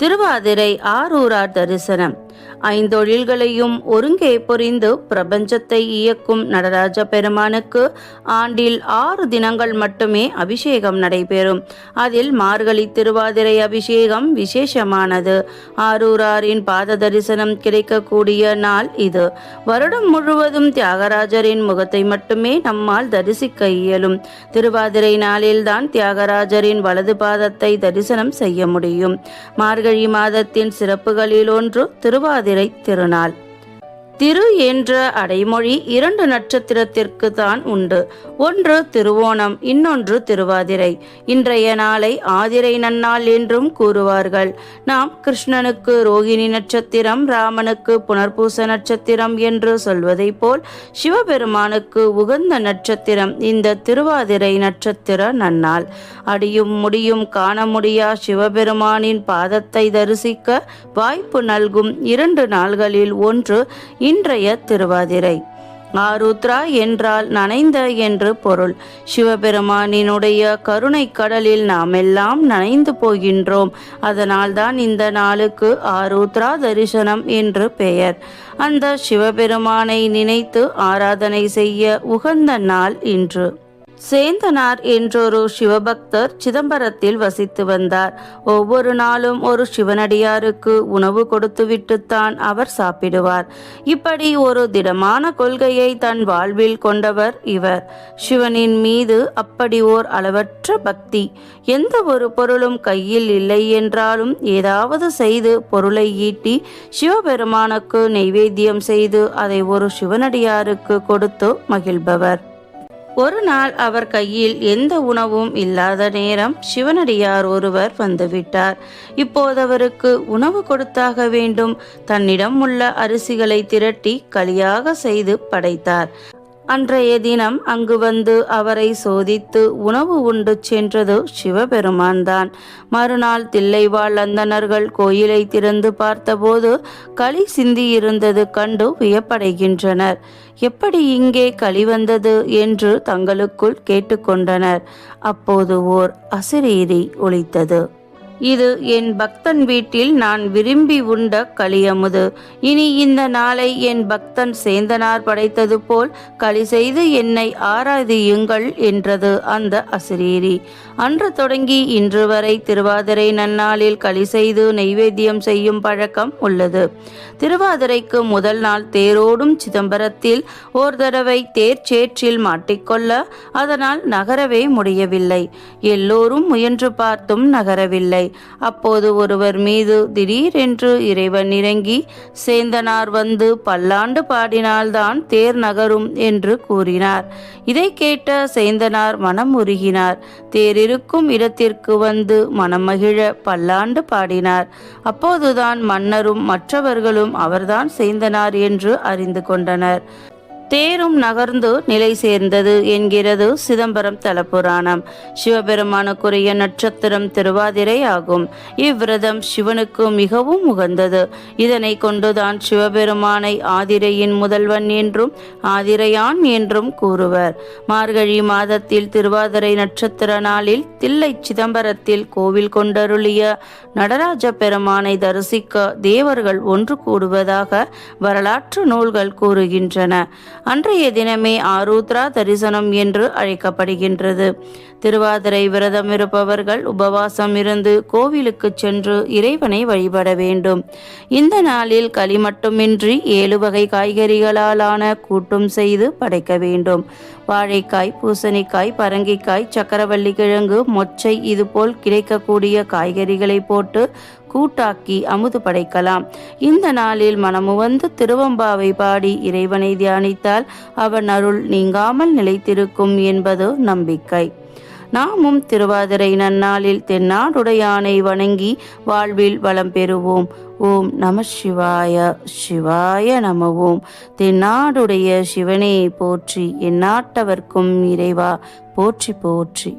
திருவாதிரை ஆரூரார் தரிசனம். ஐந்தொழில்களையும் ஒருங்கே புரிந்து பிரபஞ்சத்தை இயக்கும் நடராஜ பெருமானுக்கு ஆண்டில் ஆறு தினங்கள் மட்டுமே அபிஷேகம் நடைபெறும். அதில் மார்கழி திருவாதிரை அபிஷேகம் விசேஷமானது. ஆரூராரின் பாத தரிசனம் கிடைக்கக்கூடிய நாள் இது. வருடம் முழுவதும் தியாகராஜரின் முகத்தை மட்டுமே நம்மால் தரிசிக்க இயலும். திருவாதிரை நாளில்தான் தியாகராஜரின் வலது பாதத்தை தரிசனம் செய்ய முடியும். மார்கழி மாதத்தின் சிறப்புகளில் ஒன்று திருவாதிரை திருநாள் திரு என்ற அடைமொழி இரண்டு நட்சத்திரத்திற்கு தான் உண்டு. ஒன்று திருவோணம் இன்னொன்று திருவாதிரை. இன்றைய நாளை ஆதிரை நன்னாள் என்றும் கூறுவார்கள். நாம் கிருஷ்ணனுக்கு ரோகிணி நட்சத்திரம் ராமனுக்கு புனர்பூச நட்சத்திரம் என்று சொல்வதைப் போல் சிவபெருமானுக்கு உகந்த நட்சத்திரம் இந்த திருவாதிரை நட்சத்திர நன்னாள். அடியும் முடியும் காண முடியா சிவபெருமானின் பாதத்தை தரிசிக்க வாய்ப்பு நல்கும் இரண்டு நாள்களில் ஒன்று இன்றைய திருவாதிரை. ஆருத்ரா என்றால் நனைந்த என்று பொருள். சிவபெருமானினுடைய கருணை கடலில் நாமெல்லாம் நனைந்து போகின்றோம். அதனால்தான் இந்த நாளுக்கு ஆருத்ரா தரிசனம் என்று பெயர். அந்த சிவபெருமானை நினைத்து ஆராதனை செய்ய உகந்த நாள் இன்று. சேந்தனார் என்றொரு சிவபக்தர் சிதம்பரத்தில் வசித்து வந்தார். ஒவ்வொரு நாளும் ஒரு சிவனடியாருக்கு உணவு கொடுத்துவிட்டுத்தான் அவர் சாப்பிடுவார். இப்படி ஒரு திடமான கொள்கையை தன் வாழ்வில் கொண்டவர் இவர். சிவனின் மீது அப்படி ஓர் அளவற்ற பக்தி. எந்த ஒரு பொருளும் கையில் இல்லை என்றாலும் ஏதாவது செய்து பொருளை ஈட்டி சிவபெருமானுக்கு நெய்வேத்தியம் செய்து அதை ஒரு சிவனடியாருக்கு கொடுத்து மகிழ்பவர். ஒரு நாள் அவர் கையில் எந்த உணவும் இல்லாத நேரம் சிவனடியார் ஒருவர் வந்துவிட்டார். இப்போது அவருக்கு உணவு கொடுத்தாக வேண்டும். தன்னிடம் உள்ள அரிசிகளை திரட்டி களியாக செய்து படைத்தார். அன்றைய தினம் அங்கு வந்து அவரை சோதித்து உணவு உண்டு சென்றது சிவபெருமான் தான். மறுநாள் தில்லைவாழ் அந்தணர்கள் கோயிலை திறந்து பார்த்தபோது களி சிந்தியிருந்தது கண்டு வியப்படைகின்றனர். எப்படி இங்கே களி வந்தது? என்று தங்களுக்குள் கேட்டுக்கொண்டனர். அப்போது ஓர் அசிரீரி ஒழித்தது இது என் பக்தன் வீட்டில் நான் விரும்பி உண்ட களியமுது. இனி இந்த நாளை என் பக்தன் சேந்தனார் படைத்தது போல் களி செய்து என்னை ஆராதியுங்கள் என்றது அந்த அசிரீரி. அன்று தொடங்கி இன்று வரை திருவாதிரை நன்னாளில் களி செய்து நெய்வேத்தியம் செய்யும் பழக்கம் உள்ளது. திருவாதிரைக்கு முதல் நாள் தேரோடும் சிதம்பரத்தில் ஓர் தடவை தேர் சேற்றில் மாட்டிக்கொள்ள அதனால் நகரவே முடியவில்லை. எல்லோரும் முயன்று பார்த்தும் நகரவில்லை. அப்போது ஒருவர் மீது திடீரென்று இறைவன் இறங்கி சேந்தனார் வந்து பல்லாண்டு பாடினால்தான் தேர் நகரும் என்று கூறினார். இதை கேட்ட சேந்தனார் மனம் உருகினார். தேர் இருக்கும் இடத்திற்கு வந்து மனமகிழ பல்லாண்டு பாடினார். அப்போதுதான் மன்னரும் மற்றவர்களும் அவர்தான் சேந்தனார் என்று அறிந்து கொண்டனர். தேரும் நகர்ந்து நிலை சேர்ந்தது என்கிறது சிதம்பரம் தலபுராணம். சிவபெருமானுக்குரிய நட்சத்திரம் திருவாதிரை ஆகும். இவ்விரதம் சிவனுக்கு மிகவும் உகந்தது. இதனை கொண்டுதான் சிவபெருமானை ஆதிரையின் முதல்வன் என்றும் ஆதிரையான் என்றும் கூறுவர். மார்கழி மாதத்தில் திருவாதிரை நட்சத்திர நாளில் தில்லை சிதம்பரத்தில் கோவில் கொண்டருளிய நடராஜ பெருமானை தரிசிக்க தேவர்கள் ஒன்று கூடுவதாக வரலாற்று நூல்கள் கூறுகின்றன. அன்றைய தினமே ஆரூத்ரா தரிசனம் என்று அழைக்கப்படுகின்றது. திருவாதிரை விரதம் இருப்பவர்கள் உபவாசம் இருந்து கோவிலுக்கு சென்று இறைவனை வழிபட வேண்டும். இந்த நாளில் களி மட்டுமின்றி ஏழு வகை காய்கறிகளாலான கூட்டும் செய்து படைக்க வேண்டும். வாழைக்காய் பூசணிக்காய் பரங்கிக்காய் சக்கரவள்ளி கிழங்கு மொச்சை இதுபோல் கிடைக்கக்கூடிய காய்கறிகளை போட்டு கூட்டாக்கி அமுது படைக்கலாம். இந்த நாளில் மனமுவந்து திருவம்பாவை பாடி இறைவனை தியானித்தால் அவன் அருள் நீங்காமல் நிலைத்திருக்கும் என்பது நம்பிக்கை. நாமும் திருவாதிரை நன்னாளில் தென்னாடுடையானை வணங்கி வாழ்வில் வளம் பெறுவோம். ஓம் நம சிவாய சிவாய நம ஓம் தென்னாடுடைய சிவனே போற்றி எந்நாட்டவர்க்கும் இறைவா போற்றி போற்றி.